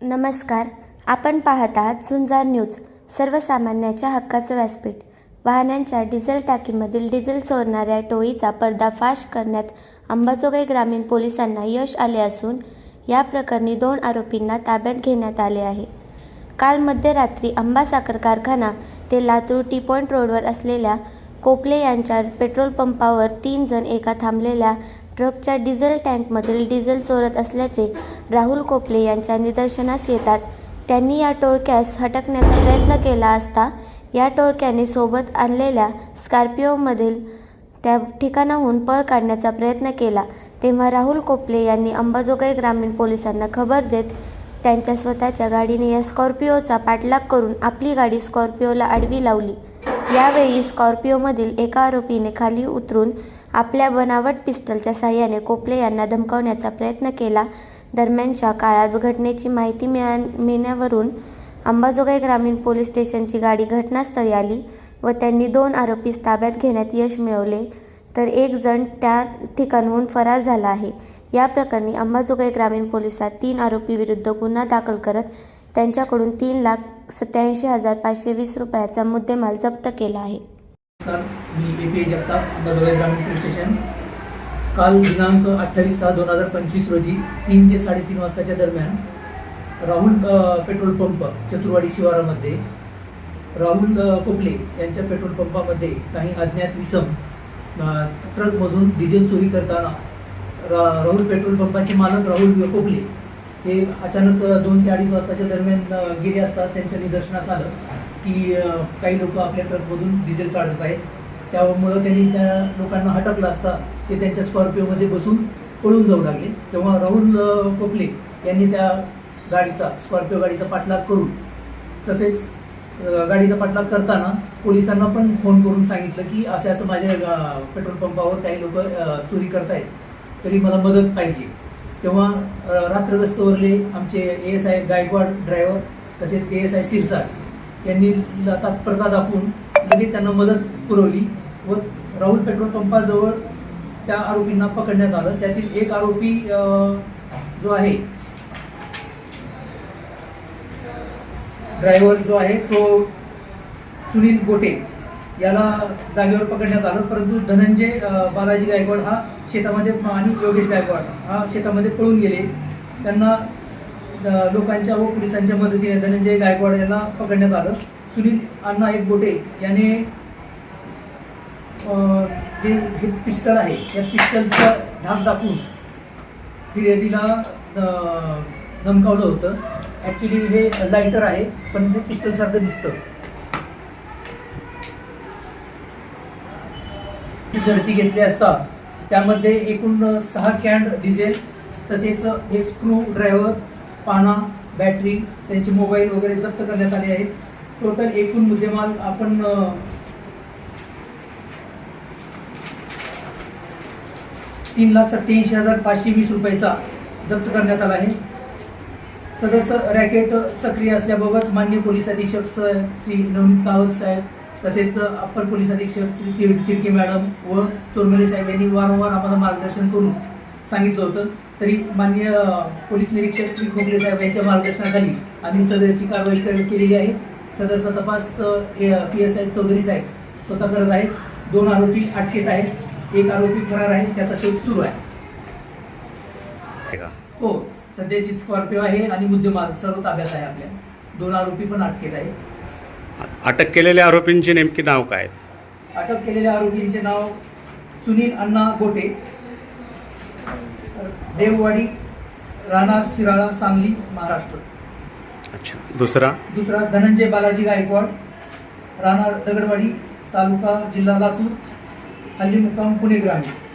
नमस्कार. आपण पाहत आहात झुंजार न्यूज सर्वसामान्याच्या हक्काचं व्यासपीठ. वाहनांच्या डिझेल टाकीमधील डिझेल चोरणाऱ्या टोळीचा पर्दाफाश करण्यात अंबाजोगाई ग्रामीण पोलिसांना यश आले असून या प्रकरणी दोन आरोपींना ताब्यात घेण्यात आले आहे. काल मध्यरात्री अंबा साखर कारखाना ते लातूर टी पॉईंट रोडवर असलेल्या कोपले यांच्या पेट्रोल पंपावर तीन जण एका थांबलेल्या ट्रकच्या डिझेल टँकमधील डिझेल चोरत असल्याचे राहुल कोपले यांच्या निदर्शनास येतात. त्यांनी या टोळक्यास हटकण्याचा प्रयत्न केला असता या टोळक्याने सोबत आणलेल्या स्कॉर्पिओमधील त्या ठिकाणाहून पळ काढण्याचा प्रयत्न केला. तेव्हा राहुल कोपले यांनी अंबाजोगाई ग्रामीण पोलिसांना खबर देत त्यांच्या स्वतःच्या गाडीने या स्कॉर्पिओचा पाठलाग करून आपली गाडी स्कॉर्पिओला आडवी लावली. यावेळी स्कॉर्पिओमधील एका आरोपीने खाली उतरून आपल्या बनावट पिस्टलच्या साह्याने कोपले यांना धमकावण्याचा प्रयत्न केला. दरम्यानच्या काळात घटनेची माहिती मिळा मिळण्यावरून अंबाजोगाई ग्रामीण पोलीस स्टेशनची गाडी घटनास्थळी आली व त्यांनी दोन आरोपीस ताब्यात घेण्यात यश मिळवले. तर एक जण त्या ठिकाणहून फरार झाला आहे. या प्रकरणी अंबाजोगाई ग्रामीण पोलिसात तीन आरोपीविरुद्ध गुन्हा दाखल करत त्यांच्याकडून तीन लाख सत्याऐंशी हजार पाचशे वीस रुपयाचा मुद्देमाल जप्त केला आहे. नमस्कार मी ए पी जगताप अंबाजोगाई ग्रामीण पोलीस स्टेशन. काल दिनांक अठ्ठावीस सहा दोन हजार पंचवीस रोजी तीन ते साडेतीन वाजताच्या दरम्यान राहुल पेट्रोल पंप चतुर्वाडी शिवारामध्ये राहुल कोपले यांच्या पेट्रोल पंपामध्ये काही अज्ञात विसम ट्रकमधून डिझेल चोरी करताना रा राहुल पेट्रोल पंपाचे मालक राहुल कोपले हे अचानक दोन ते अडीच वाजताच्या दरम्यान गेले असता त्यांच्या निदर्शनास आलं की काही लोक आपल्या ट्रकमधून डिझेल काढत आहेत. त्यामुळं त्यांनी त्या लोकांना हटकलं असता ते त्यांच्या स्कॉर्पिओमध्ये बसून पळून जाऊ लागले. तेव्हा राहुल अ, कोपले यांनी त्या गाडीचा स्कॉर्पिओ गाडीचा पाठलाग करून तसेच गाडीचा पाठलाग करताना पोलिसांना पण फोन करून सांगितलं की असं असं माझ्या पेट्रोल पंपावर काही लोक चोरी करतायत. तरी मला मदत पाहिजे. तेव्हा रात्र रात्रगस्तवरले आमचे A S I Gaikwad driver तसेच ए एस आय सिरसाट यांनी तात्परता तत्परता दाखवून लगेच त्यांना मदत पुरवली व राहुल पेट्रोल पंपाजवळ त्या आरोपींना पकडण्यात आलं. त्यातील एक आरोपी जो आहे ड्रायव्हर जो आहे तो सुनील गोटे याला जागेवर पकडण्यात आलं. परंतु धनंजय बालाजी गायकवाड हा शेतामध्ये आणि योगेश गायकवाड हा शेतामध्ये पळून गेले. त्यांना लोकांच्या व पोलिसांच्या मदतीने धनंजय गायकवाड यांना पकडण्यात आलं. सुनील अण्णा एक गोटे याने जे हे पिस्टल आहे या पिस्टलचा धाक दाखवून फिर्यादीला धमकावलं होतं. ॲक्च्युली हे लायटर आहे पण ते पिस्टलसारखं दिसतं. ची झडती घेतली असता त्यामध्ये एकूण सहा कॅन्ड डिझेल तसेच हे स्क्रू ड्रायव्हर पाना बॅटरी त्यांचे मोबाईल वगैरे जप्त करण्यात आले आहेत. टोटल एकूण मुद्देमाल आपण तीन लाख सत्याऐंशी हजार पाचशे वीस रुपयाचा जप्त करण्यात आला आहे. सदरचं रॅकेट सक्रिय असल्याबाबत मान्य पोलीस अधीक्षक श्री नवनीत कावत साहेब तसेच अप्पर पोलीस अधीक्षक तिरके मॅडम व चोरमले साहेब यांनी वारंवार आम्हाला मार्गदर्शन करून सांगितलं होतं. तरी मान्य पोलीस निरीक्षक श्री खोगले साहेब यांच्या मार्गदर्शनाखाली आम्ही सदरची कारवाई कर- केलेली आहे. सदरचा तपास पी एस आय चौधरी साहेब स्वतः करत आहेत. दोन आरोपी अटकेत आहेत. एक आरोपी फरार आहे. त्याचा शोध सुरू आहे. हो सध्याची स्कॉर्पिओ आहे आणि मुद्देमाल सर्व ताब्यात आहे आपल्या. दोन आरोपी पण अटकेत आहे अटक केलेल्या आरोपींची नेमकी नाव काय आहेत? अटक केलेल्या आरोपींचे नाव सुनील अण्णा गोटे देववाडी राहणार शिराळा सांगली महाराष्ट्र. अच्छा. दुसरा? दुसरा धनंजय बालाजी गायकवाड राहणार दगडवाडी तालुका जिल्हा लातूर हल्ली मुक्काम पुणे ग्रामीण.